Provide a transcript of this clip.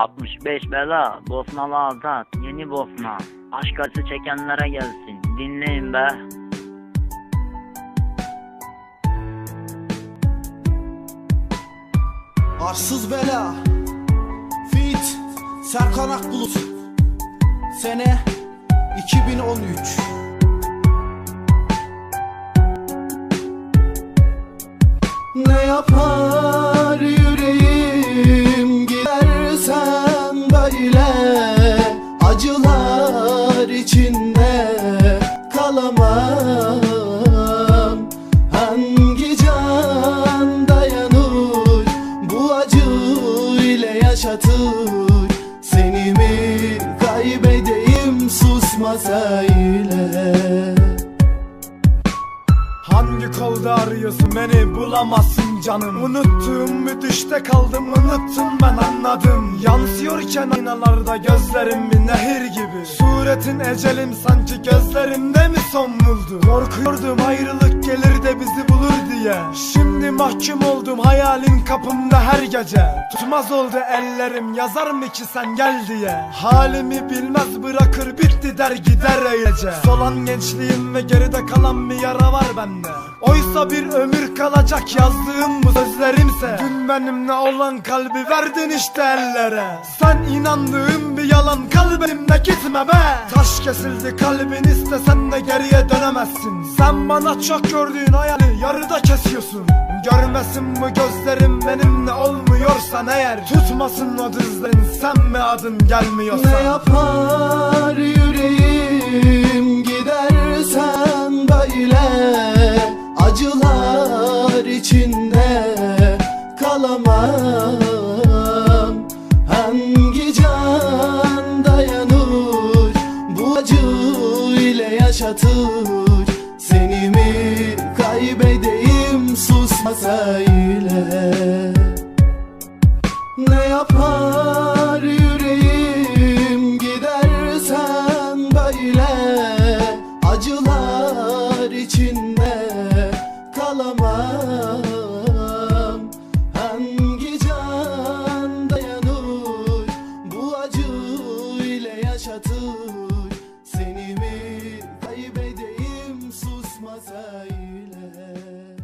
65 bela, Bosnalı Azat, Yeni Bosna. Aşk acısı çekenlere gelsin. Dinleyin be. Arsız bela Fit Serkan Akbulut Sene 2013 Ne yapar kalamam Hangi can dayanır bu acı ile yaşatır? Seni mi kaybedeyim susma kolda arıyorsun beni bulamazsın canım. Unuttuğum bir düşte kaldım unuttum ben anladım. Yansıyorken aynalarda gözlerim bir nehir gibi. Suretin ecelim sanki gözlerimde mi son buldu? Korkuyordum ayrılık gelir de bizi bulur diye. Şimdi mahkum oldum hayalin kapımda her gece. Tutmaz oldu ellerim yazar mı ki sen gel diye. Halimi bilmez bırakır bitti der gider öylece Solan gençliğim ve geride kalan bir yara var bende. Oysa bir ömür kalacak yazdığım bu sözlerimse Dün benimle olan kalbi verdin işte ellere. Sen inandığım bir yalan kalbimde gitme be. Taş kesildi kalbin istesen de geriye dönemezsin. Sen bana çok gördüğün hayali yarıda kesiyorsun. Görmesin bu gözlerim benimle olmuyorsan eğer Tutmasın o dizlerin sen mi adın gelmiyorsa. Ne yapar kalamam Hangi can dayanır? Bu acı ile yaşatır. Seni mi kaybedeyim susma söyle çatır Seni mi? Kaybedeyim susma söyle.